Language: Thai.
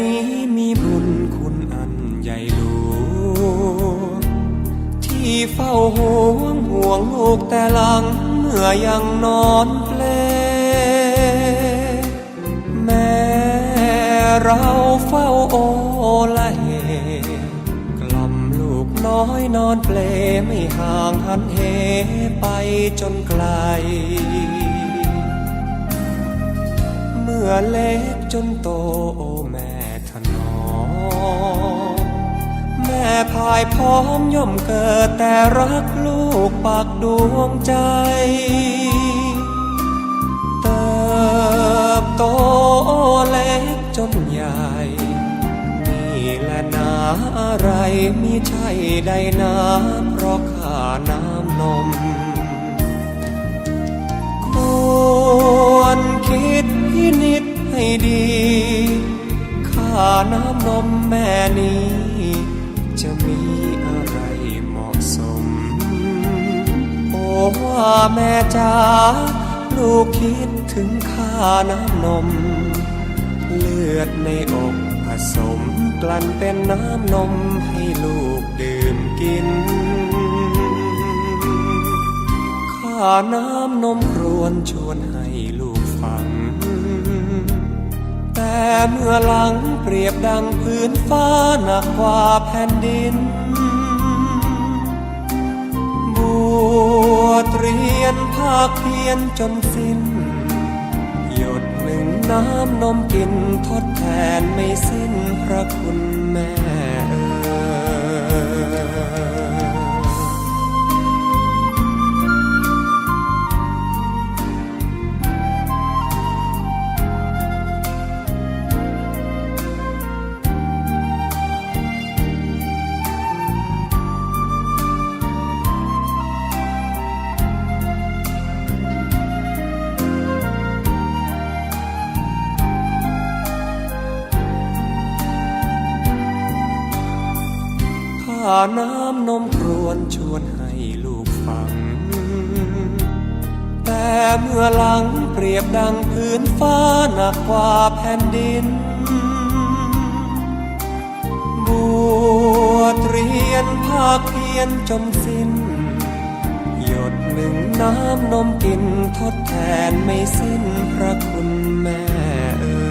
นี้มีบุญคุณอันใหญ่หลวงที่เฝ้าห่วงห่วงลูกแต่หลังเมื่อยังนอนเปลแม่เราเฝ้าโอละเหกล่อมลูกน้อยนอนเปลไม่ห่างหันเหไปจนไกล อเล็กจนโตโอแม่ถนอมแม่พายพร้อมย่อมเกิดแต่รักลูกปากดวงใจ เติบโตเล็กจนใหญ่ นี่แหละนาอะไรมิใช่ใดนาเพราะ น้ำนมแม่นี้ จะมีอะไรเหมาะสม โอ้ว่าแม่จ๋าลูกคิดถึงข้าน้ำนม เลือดในอกผสมกลั่นเป็นน้ำนมให้ลูกดื่มกินข้าน้ำนมรวนชวนให้ เมื่อหลังเปรียบดังพื้นฟ้าหนักกว่าแผ่นดินบวชเรียนภาคเพียนจนสิ้น หยดหนึ่งน้ำนมกินทดแทนไม่สิ้นพระคุณแม่เอ่ย น้ำนมครวนชวนให้ลูกฟัง แต่เมื่อหลังเปรียบดังพื้นฟ้าหนักกว่าแผ่นดิน บวชเรียนภาคเพียนจนสิ้น หยดหนึ่งน้ำนมกินทดแทนไม่สิ้นพระคุณแม่เอ่ย